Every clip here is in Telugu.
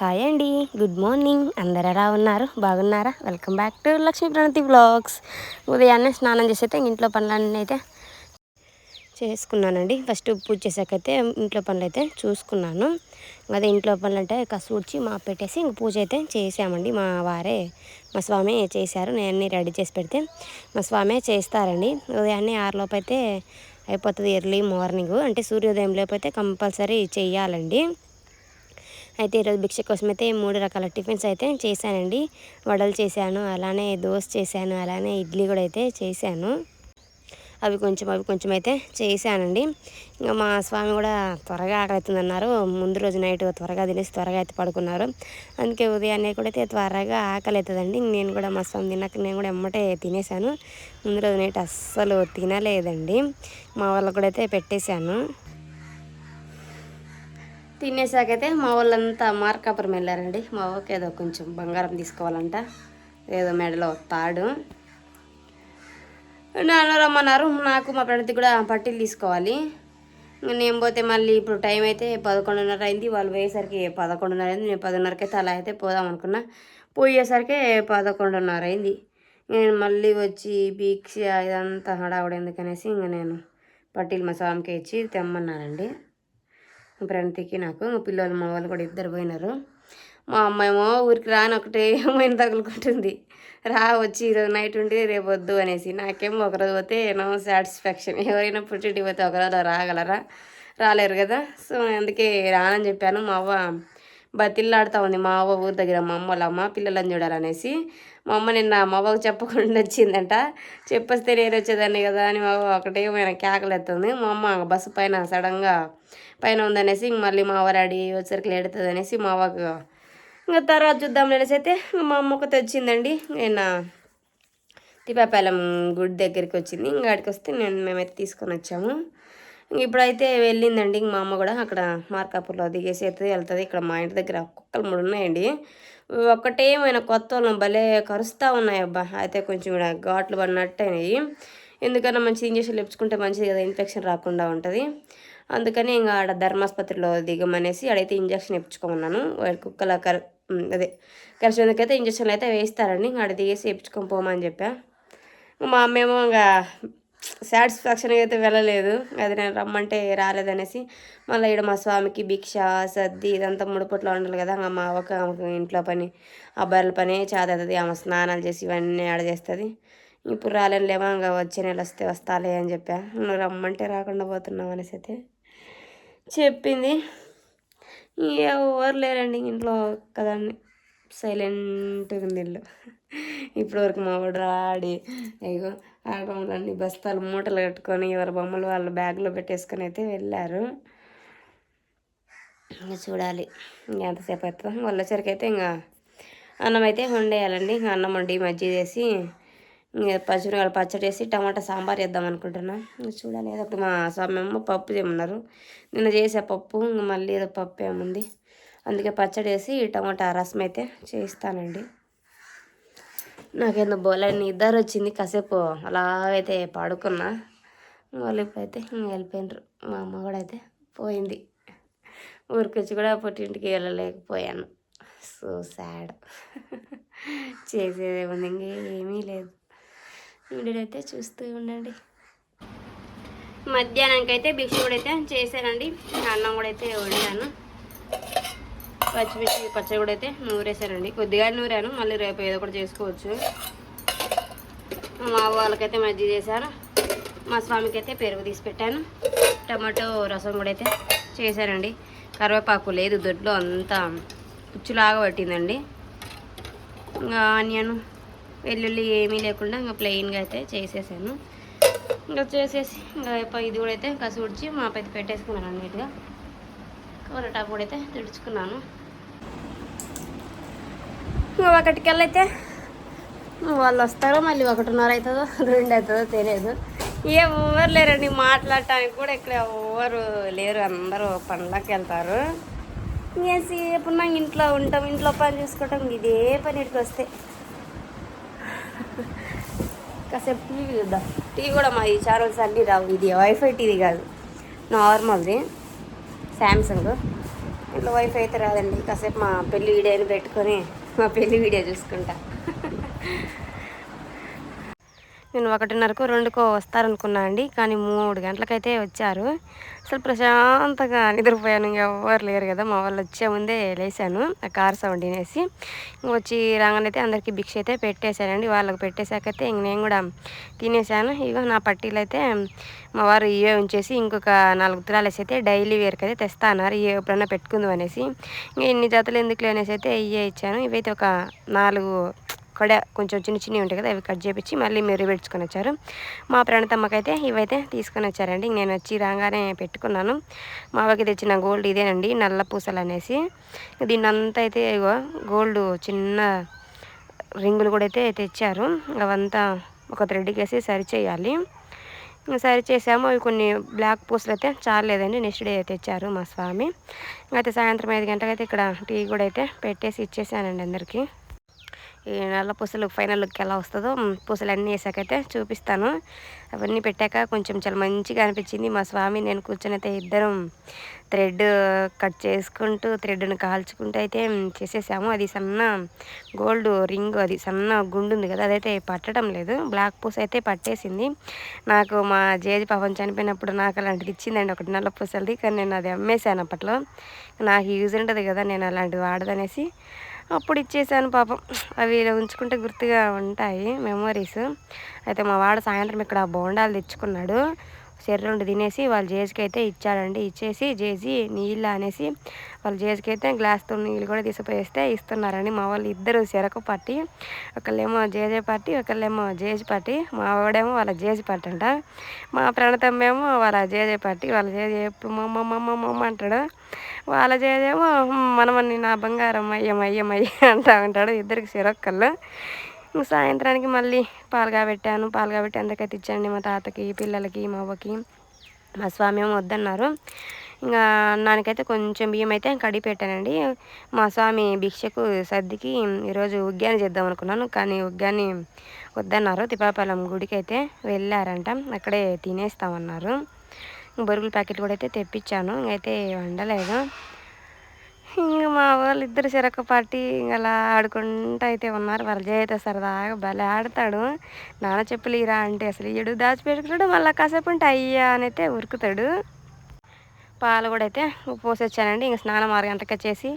హాయ్ అండి గుడ్ మార్నింగ్. అందరు ఎలా ఉన్నారు? బాగున్నారా? Welcome back to Lakshmi Pranathi blogs. ఉదయాన్నే స్నానం చేసి అయితే ఇంట్లో పనులన్నీ అయితే చేసుకున్నానండి. ఫస్ట్ పూజ చేసాకైతే ఇంట్లో పనులు అయితే చూసుకున్నాను. అదే ఇంట్లో పనులు అంటే కసూడ్చి మా పెట్టేసి ఇంక పూజ అయితే చేసామండి. మా వారే మా స్వామి చేశారు. నేను అన్నీ రెడీ చేసి పెడితే మా స్వామి చేస్తారండి. ఉదయాన్నే ఆరులోపు అయితే అయిపోతుంది ఎర్లీ మార్నింగ్. అంటే సూర్యోదయం లోపు అయితే కంపల్సరీ చెయ్యాలండి. అయితే ఈరోజు భిక్ష కోసం అయితే మూడు రకాల టిఫిన్స్ అయితే చేశానండి. వడలు చేశాను అలానే దోశ చేశాను అలానే ఇడ్లీ కూడా అయితే చేశాను. అవి కొంచెం అవి కొంచెం అయితే చేశానండి. ఇంకా మా స్వామి కూడా త్వరగా ఆకలితుందన్నారు. ముందు రోజు నైట్ త్వరగా తినేసి త్వరగా అయితే పడుకున్నారు. అందుకే ఉదయాన్నే కూడా అయితే త్వరగా ఆకలి నేను కూడా మా స్వామి తిన్నాక నేను కూడా ఎమ్మటే తినేసాను ముందు రోజు నైట్ అస్సలు తినలేదండి. మా వాళ్ళకు కూడా అయితే పెట్టేశాను. తినేసాకైతే మా వాళ్ళంతా మార్కాపురం వెళ్ళారండి. మా వాళ్ళకి ఏదో కొంచెం బంగారం తీసుకోవాలంట. ఏదో మెడలో తాడు. నాన్న రమ్మన్నారు. నాకు మా ఫ్రెండ్కి కూడా పట్టీలు తీసుకోవాలి. ఇంక నేను పోతే మళ్ళీ ఇప్పుడు టైం అయితే పదకొండున్నర అయింది. వాళ్ళు పోయేసరికి పదకొండున్నర అయింది. నేను పదిన్నరకి అయితే అలా అయితే పోదాం అనుకున్నా. పోయేసరికి పదకొండున్నర అయింది. నేను మళ్ళీ వచ్చి భిక్ష ఇదంతా హడావుడు ఎందుకనేసి ఇంక నేను పట్టీలు మా స్వామికి ఇచ్చి తెమ్మన్నానండి. ప్రణతికి నాకు పిల్లలు మా వాళ్ళు కూడా ఇద్దరు పోయినారు. మా అమ్మాయేమో ఊరికి రాని ఒకటే ఏమైనా తగులుకుంటుంది. రా వచ్చి ఈరోజు నైట్ ఉండి రేపు వద్దు అనేసి. నాకేమో ఒకరోజు పోతే ఏమో సాటిస్ఫాక్షన్. ఎవరైనా పుట్టింటికి పోతే ఒకరోజు రాగలరా? రాలేరు కదా? సో అందుకే రానని చెప్పాను. మా అవ్వ బతిల్లాడుతూ ఉంది. మా అవ్వ ఊరి దగ్గర మా అమ్మ వాళ్ళ అమ్మ పిల్లలని చూడాలనేసి మా అమ్మ నిన్న మా అవ్వకు చెప్పకుండా వచ్చిందంట. చెప్పొస్తే నేను వచ్చేదాన్ని కదా అని మా అవ్వ ఒకటేమైన కేకలెత్తుంది మా అమ్మ బస్సు పైన సడన్గా పైన ఉందనేసి ఇంక మళ్ళీ మా అవ్వ రెడీ వచ్చరికి లేడుతుంది అనేసి మా అవ్వకు ఇంకా తర్వాత చూద్దాం అనేసి అయితే మా అమ్మకు తెచ్చిందండి నిన్న నేను తిపాపాలెం గుడి దగ్గరికి వచ్చింది. ఇంకా అక్కడికి వస్తే నేను మేమైతే తీసుకొని వచ్చాము. ఇప్పుడైతే వెళ్ళిందండి ఇంక మా అమ్మ కూడా అక్కడ మార్కాపూర్లో దిగేసి అయితే వెళ్తుంది. ఇక్కడ మా ఇంటి దగ్గర కుక్కలు మూడు ఉన్నాయండి. ఒక్కటేమైనా కొత్త వాళ్ళం భలే కరుస్తూ ఉన్నాయి అబ్బా. అయితే కొంచెం ఇక్కడ ఘాట్లు పడినట్టు అయినాయి ఎందుకన్నా మంచి ఇంజక్షన్ ఇప్పించుకుంటే మంచిది కదా ఇన్ఫెక్షన్ రాకుండా ఉంటుంది. అందుకని ఇంకా ఆడ ధర్మాసుపత్రిలో దిగమనేసి ఆడైతే ఇంజక్షన్ ఇప్పించుకోమన్నాను వాడి కుక్కల కర అదే కరిచేందుకైతే ఇంజక్షన్లు అయితే వేస్తారండి ఆడ దిగేసి ఇప్పించుకొని పోమని చెప్పా. మా అమ్మ ఏమో ఇంకా సాటిస్ఫాక్షన్ అయితే వెళ్ళలేదు. అది నేను రమ్మంటే రాలేదనేసి మళ్ళీ ఇక్కడ మా స్వామికి భిక్ష సర్ది ఇదంతా ముడిపొట్లో ఉండాలి కదా ఇంకా మా ఒక ఇంట్లో పని అబ్బాయిల పని చాదవుతుంది ఆమె స్నానాలు చేసి ఇవన్నీ ఆడ చేస్తుంది. ఇప్పుడు రాలేనులేమో ఇంకా వచ్చే నెల వస్తే వస్తాలే అని చెప్పా. నువ్వు రమ్మంటే రాకుండా పోతున్నావు అనేసి అయితే చెప్పింది. ఎవరు లేరండి ఇంట్లో కదండి సైలెంట్గా ఉంది ఇల్లు. ఇప్పటివరకు మా వాడు రాడి అయ్యో అన్ని బస్తాలు మూటలు కట్టుకొని ఎవరి బొమ్మలు వాళ్ళ బ్యాగ్లో పెట్టేసుకొని అయితే వెళ్ళారు. ఇంకా చూడాలి. ఎంతసేపు అవుతుందో. వాళ్ళ వచ్చరికి అయితే ఇంకా అన్నం అయితే వండేయాలండి. ఇంకా అన్నం వండి మజ్జిగ చేసి ఇంకా పచ్చిమిరకాయలు పచ్చడి వేసి టమాటా సాంబార్ వేద్దాం అనుకుంటున్నా. ఇంకా చూడాలి. ఏదో ఒకటి మా స్వామి పప్పు చేయమన్నారు. నిన్న చేసే పప్పు ఇంకా మళ్ళీ ఏదో పప్పు ఏముంది. అందుకే పచ్చడి వేసి టమాటా రసం అయితే చేస్తానండి నాకేందో బోలని నిద్ర వచ్చింది కాసేపు అలా అయితే పడుకున్నా. వాళ్ళు ఇప్పుడైతే ఇంక వెళ్ళిపోయినారు. మా అమ్మ కూడా అయితే పోయింది. ఊరికొచ్చి కూడా పుట్టింటికి వెళ్ళలేకపోయాను. So sad. చేసేదేముంది ఏమీ లేదు. వీడియోనైతే చూస్తూ ఉండండి. మధ్యాహ్నానికి అయితే భిక్ష కూడా అయితే చేశానండి. అన్నం కూడా అయితే వండాను. పచ్చిమిర్చి పచ్చడి కూడా అయితే నూరేసానండి కొద్దిగా నూరాను మళ్ళీ రేపు ఏదో ఒకటి చేసుకోవచ్చు. మా వాళ్ళకైతే మజ్జి చేశాను మా స్వామికి అయితే పెరుగు తీసి పెట్టాను. టమాటో రసం కూడా అయితే చేశానండి కరివేపాకు లేదు దొడ్లో అంతా పుచ్చులాగా పట్టిందండి. ఇంకా ఆనియన్ వెల్లుల్లి ఏమీ లేకుండా ఇంకా ప్లెయిన్గా అయితే చేసేసాను. ఇంకా చేసేసి ఇంకా ఇది కూడా అయితే కసుడిచి మా పెద్ద పెట్టేసుకున్నాను అన్నిటిగా. కూరటాకు కూడా అయితే తుడుచుకున్నాను. ఒకటికెళ్ళైతే వాళ్ళు వస్తారో మళ్ళీ ఒకటిన్నర అవుతుందో రెండు అవుతుందో తెలియదు ఎవరు లేరండి మాట్లాడటానికి కూడా ఇక్కడ ఎవరు లేరు. అందరూ పనులకు వెళ్తారు ఇంకేసేపు నాకు ఇంట్లో ఉంటాం ఇంట్లో పని చూసుకోవటం ఇదే పని వస్తే కాసేపు టీవీ చూద్దాం. టీవీ కూడా మా ఈ ఛానల్స్ అన్నీ రావు. ఇది వైఫై టీవీ కాదు. నార్మల్ది. శాంసంగ్ ఇంట్లో వైఫై అయితే రాదండి. కాసేపు మా పెళ్ళి వీడియోని పెట్టుకొని మా పెళ్ళి వీడియో చూసుకుంటా. నేను ఒకటిన్నరకు రెండుకో వస్తారనుకున్నా అండి. కానీ మూడు గంటలకైతే వచ్చారు. అసలు ప్రశాంతంగా నిద్రపోయాను. ఇంకా ఎవరు లేరు కదా. మా వాళ్ళు వచ్చే ముందే లేసాను. ఆ కార్ సౌండ్ వినేసి. ఇంక వచ్చి రాగానైతే అందరికీ భిక్ష అయితే పెట్టేశానండి వాళ్ళకి పెట్టేశాకైతే ఇంక నేను కూడా తినేసాను ఇగో నా పట్టీలు అయితే మా వారు ఇవే ఉంచేసి ఇంకొక నాలుగు తులాలేసి అయితే డైలీ వేర్కి అయితే తెస్తా అన్నారు. ఇవే ఎప్పుడన్నా పెట్టుకుందాం అనేసి. ఇంకా ఇన్ని జతలు ఎందుకు అనేసి అయితే ఇవే ఇచ్చాను. ఇవైతే ఒక నాలుగు అక్కడే కొంచెం చిన్న చిన్నవి ఉంటాయి కదా అవి కట్ చేపించి మళ్ళీ మీరు పెట్టుకొని వచ్చారు. మా ప్రణతమ్మకైతే ఇవైతే తీసుకొని వచ్చారండి. నేను వచ్చి రాగానే పెట్టుకున్నాను. మా అవ్వకి తెచ్చిన గోల్డ్ ఇదేనండి నల్ల పూసలు అనేసి. దీన్ని అంతా అయితే ఇగో గోల్డ్ చిన్న రింగులు కూడా అయితే తెచ్చారు. అవంతా ఒక థ్రెడ్కి వేసి సరి చేయాలి. ఇంకా సరి చేసాము. అవి కొన్ని బ్లాక్ పూసలు అయితే చాలేదండి నెక్స్ట్ డే తెచ్చారు మా స్వామి. అయితే సాయంత్రం ఐదు గంటలకైతే ఇక్కడ టీ కూడా అయితే పెట్టేసి ఇచ్చేసానండి అందరికీ. ఈ నల్ల పూసలు ఫైనల్ లుక్ ఎలా వస్తుందో పూసలు అన్నీ వేసాకైతే చూపిస్తాను. అవన్నీ పెట్టాక కొంచెం చాలా మంచిగా అనిపించింది. మా స్వామి నేను కూర్చొని అయితే ఇద్దరం థ్రెడ్ కట్ చేసుకుంటూ థ్రెడ్ను కాల్చుకుంటూ అయితే చేసేసాము. అది సన్న గోల్డ్ రింగ్ అది సన్న గుండు ఉంది కదా అదైతే పట్టడం లేదు. బ్లాక్ పూస అయితే పట్టేసింది. నాకు మా జేజి పాపం చనిపోయినప్పుడు నాకు అలాంటిది ఇచ్చిందండి ఒకటి నల్ల పూసలది. కానీ నేను అది అమ్మేశాను అప్పట్లో. నాకు యూజ్ ఉంటుంది కదా నేను అలాంటివి వాడదనేసి. అప్పుడు ఇచ్చేసాను పాపం. అవి ఇలా ఉంచుకుంటే గుర్తుగా ఉంటాయి మెమొరీస్ అయితే మా వాడు సాయంత్రం ఇక్కడ బోండాలు తెచ్చుకున్నాడు. సెర్రుండి తినేసి వాళ్ళ జేజ్కి అయితే ఇచ్చాడండి. ఇచ్చేసి జేజీ నీళ్ళు అనేసి వాళ్ళ జేజ్కి అయితే గ్లాస్తో నీళ్ళు కూడా తీసుకుపోయిస్తే ఇస్తున్నారండి. మా వాళ్ళు ఇద్దరు చెరకు పార్టీ ఒకళ్ళేమో జేజే పార్టీ ఒకళ్ళేమో జేజి పార్టీ మా ఆవిడేమో వాళ్ళ జేజి పార్టీ అంట మా ప్రణతమ్మేమో వాళ్ళ జేజే పార్టీ వాళ్ళ జేజే ఎప్పుడు మమ్మ మమ్మ మమ్మ అంటాడు. వాళ్ళ జేజేమో మనమని నా బంగారం అయ్యం అయ్యం అయ్య అంటా ఉంటాడు ఇద్దరికి చెరొక్కళ్ళు. సాయంత్రానికి మళ్ళీ పాలు పెట్టాను పాలు పెట్టి అందరికైతే ఇచ్చానండి మా తాతకి పిల్లలకి మా అవ్వకి. మా స్వామి ఏమో వద్దన్నారు. ఇంకా అన్నానికైతే కొంచెం బియ్యం అయితే కడిగి పెట్టానండి. మా స్వామి భిక్షకు సర్దికి ఈరోజు ఉగ్గాని చేద్దాం అనుకున్నాను. కానీ ఉగ్గాని వద్దన్నారు. తిప్పాపాలెం గుడికి అయితే వెళ్ళారంట. అక్కడే తినేస్తామన్నారు. బొరుగుల ప్యాకెట్ కూడా అయితే తెప్పించాను. అయితే వండలేదు. ఇంక మా వాళ్ళు ఇద్దరు చిరక పార్టీ ఇంక అలా ఆడుకుంటూ అయితే ఉన్నారు. వాళ్ళ అయితే సరదాగా భలే ఆడతాడు. నాన్న చెప్పులు ఇరా అంటే అసలు ఇడు దాచిపెట్టుకుంటాడు మళ్ళీ కాసేపు ఉంటే అయ్యా అని అయితే ఉరుకుతాడు. పాలు కూడా అయితే పోసొచ్చానండి. ఇంక స్నానం ఆరు చేసి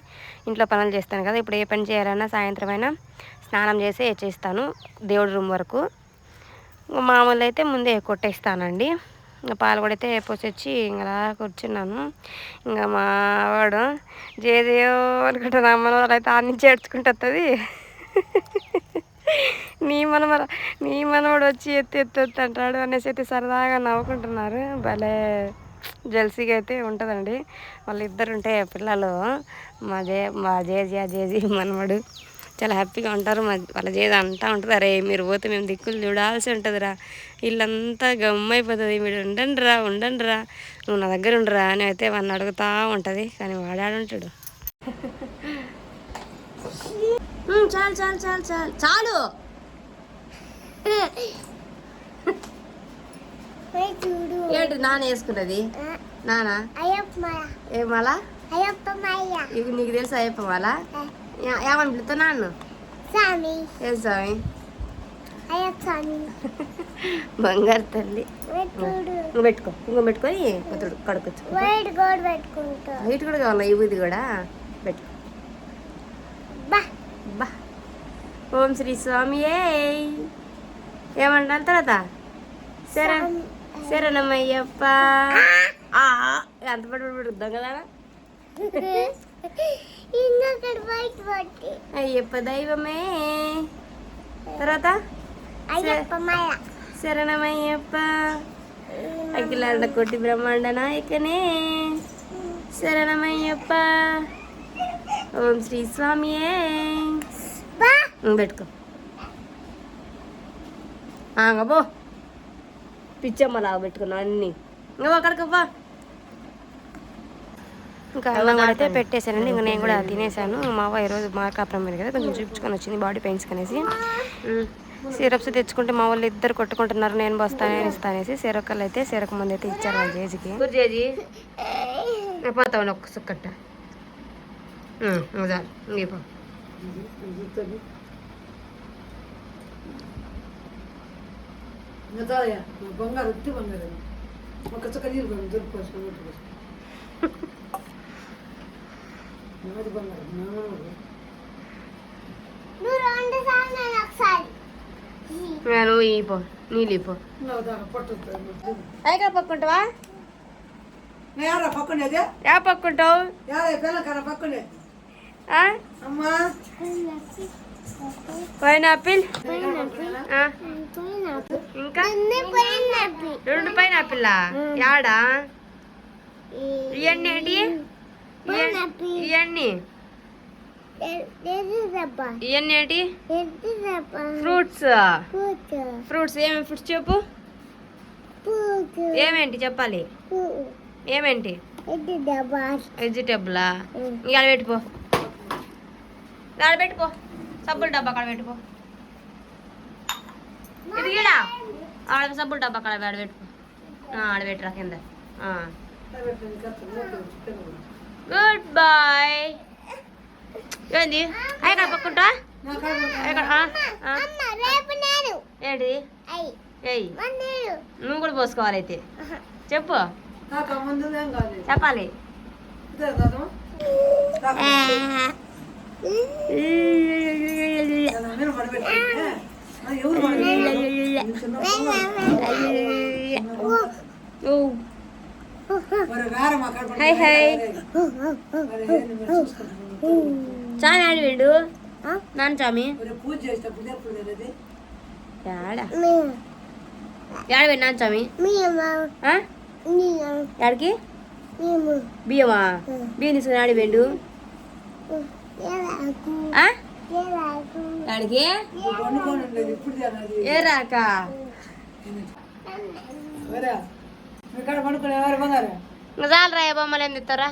ఇంట్లో పనులు చేస్తాను కదా. ఇప్పుడు ఏ పని చేయాలన్నా సాయంత్రం అయినా స్నానం చేసి చేస్తాను దేవుడి రూమ్ వరకు. మామూలు అయితే ముందే కొట్టేస్తానండి. ఇంకా పాలు కూడా అయితే పోసొచ్చి ఇంకా కూర్చున్నాను ఇంకా మా వాడు జేదేయో అనుకుంటా నా మనవరాలు అయితే ఆ నుంచి ఏడ్చుకుంటూ నీ మనమర నీ మనవాడు వచ్చి ఎత్తి ఎత్తి ఎత్తి అంటాడు అనేసి అయితే సరదాగా నవ్వుకుంటున్నారు. భలే జల్సీగా అయితే ఉంటుందండి. వాళ్ళిద్దరు ఉంటాయి పిల్లలు మా జే మా జేజీ ఆ జేజీ మనవడు చాలా హ్యాపీగా ఉంటారు. మా వాళ్ళ జేజీ అంటా ఉంటుంది. అరే మీరు పోతే మేము దిక్కులు చూడాల్సి ఉంటుందిరా. ఇల్లంతా గమ్మైపోతుంది. మీరు ఉండండి రా ఉండండి రా నువ్వు నా దగ్గర ఉండరా అని అయితే వాడిని అడుగుతా ఉంటుంది. కానీ వాడాడుంటాడు చాలు చాలు చాలు చాలు. చాలు! చూడు. ఏంటి నాన్న వేసుకున్నది? అయ్యప్ప ఏ మళ్ళా అయ్యప్ప మయ్య ఇవి నీకు తెలుసు అయ్యప్ప మళ్ళా ఏమని పిలుస్తా నాన్న? స్వామి ఏ స్వామి అయ్యప్ప స్వామి బంగారు తల్లి. ఇంక పెట్టుకో. ఇంక పెట్టుకొని కొత్తడు కడుకొచ్చు వైట్ గోడ్ పెట్టుకుంటా. హైట్ కూడా కావాలా ఇవి కూడా పెట్టుకో. బా. బా. ఓం శ్రీ స్వామి ఏమంటారు తర్వాత సరే శరణమయ్యప్ప. ఎంత పడి పెడుద్దాం కదా వైట్ అయ్యప్ప దైవమే తర్వాత శరణమయ్యప్ప. అఖిలాండ కోటి బ్రహ్మాండ నాయకనే. శరణమయ్యప్ప. ఓం శ్రీ స్వామియే. పెట్టుకో. ఆగబో పిచ్చమ్మలా పెట్టుకున్నావు అన్ని. ఇంకా అక్కడికవ్వా ఇంకా అన్నం కూడా అయితే పెట్టేశానండి. ఇంకా నేను కూడా తినేసాను మా అవ్వ ఈరోజు మార్కాపురం మీద కదా కొంచెం చూపించుకొని వచ్చింది బాడీ పెయిన్స్ అనేసి సిరప్స్ తెచ్చుకుంటే మా వాళ్ళు ఇద్దరు కొట్టుకుంటున్నారు నేను బస్తానే ఇస్తానేసి సిరకలు అయితే సిరక ముందు అయితే ఇచ్చారు వాళ్ళ జేజీకి. జేజీ? పోతావు ఒక్క సుక్కట్ట. బంగారు చుక్క నేను నువ్వు ఇపో నీళ్ళు పట్టు ఎక్కడ పక్కుంటావా? అమ్మా. పైనాపిల్? ఇంకా? రెండు పైనాపిల్. యాడా? ఇవన్నీ ఏంటి? ఇవన్నీ ఇవన్నీ ఏంటి? ఫ్రూట్స్ ఫ్రూట్స్ ఏమేమి ఫ్రూట్స్ చెప్పు? ఏమేంటి చెప్పాలి? ఏమేంటి? వెజిటేబులా ఇంకా ఆడ పెట్టుకో. ఆడ పెట్టుకో. సబ్బుల డబ్బా అక్కడ పెట్టుకో. ఇది ఆడ సబ్బుల డబ్బా అక్కడ ఆడ పెట్టుకో. ఆ, ఆడ పెట్టురా కింద. గుడ్ బాయ్ ఏంది అయ్య పక్కుంటా ఏంటి నువ్వు కూడా పోసుకోవాలి అయితే చెప్పు చెప్పాలి ఇదే హాయ్ హాయ్ చామి ఆడి వీడు. నాన్న చామి యాడా? యాడ వీడు నాన్న చామి? యాడికి? బియ్యమా? బియ్యం తీసుకుని ఆడి వెండు. ఆ? యాడికి? ఏ రాక? చాలు రా బొమ్మలు ఏం తెస్తారా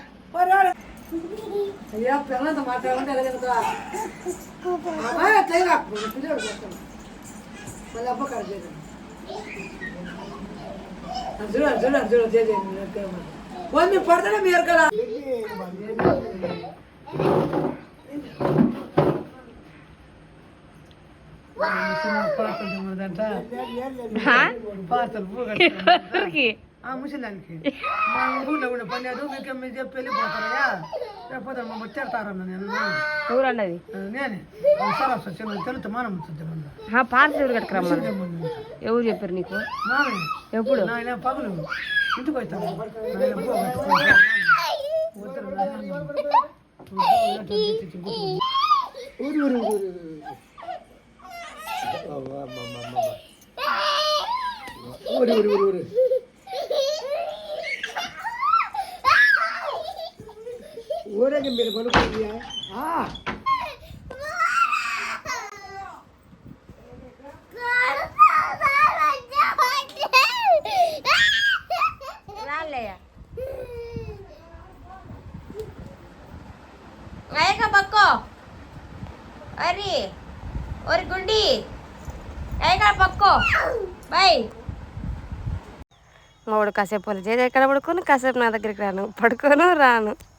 పడతానే మీరు కదా హా? పాతలు ఎవరికి ఆ ముసలానికి మా ఊళ్ళో ఉండే పని లేదు మీకు మీరు చెప్పి వెళ్ళిపోతారయ్యా లేకపోతే మా వచ్చేస్తారన్న నేను ఊరన్నది నేనే సరే సార్ చిన్న తెలుసు మానం వచ్చింది పాత ఎవరు కట్టుకురమ్మా ఎవరు చెప్పారు నీకు మామయ్య ఎప్పుడు నాయన పగులు ఇంటికి వచ్చాను నాయన పో, పట్టుకో. వద్దరు నాయన. ఊరు ఊరు ఊరు ఊరు. ఊరు ఊరు ఊరు ఊరు ఊరేగి మీరు అయ్యక పక్కో. అరి ఒరి గుండి. అయ్యక పక్కో. బై. మూడు కాసేపు వాళ్ళు చేసి ఎక్కడ పడుకోను? కాసేపు నా దగ్గరికి రాను. పడుకోను రాను.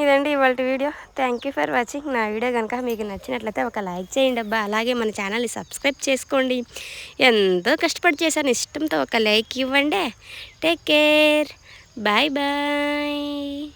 ఇదండి ఇవాళ video. Thank you for watching నా వీడియో కనుక మీకు నచ్చినట్లయితే ఒక లైక్ చేయండి అబ్బా. అలాగే మన ఛానల్ని సబ్స్క్రైబ్ చేసుకోండి. ఎంతో కష్టపడి చేశాను. ఇష్టంతో ఒక లైక్ ఇవ్వండి. Take care bye bye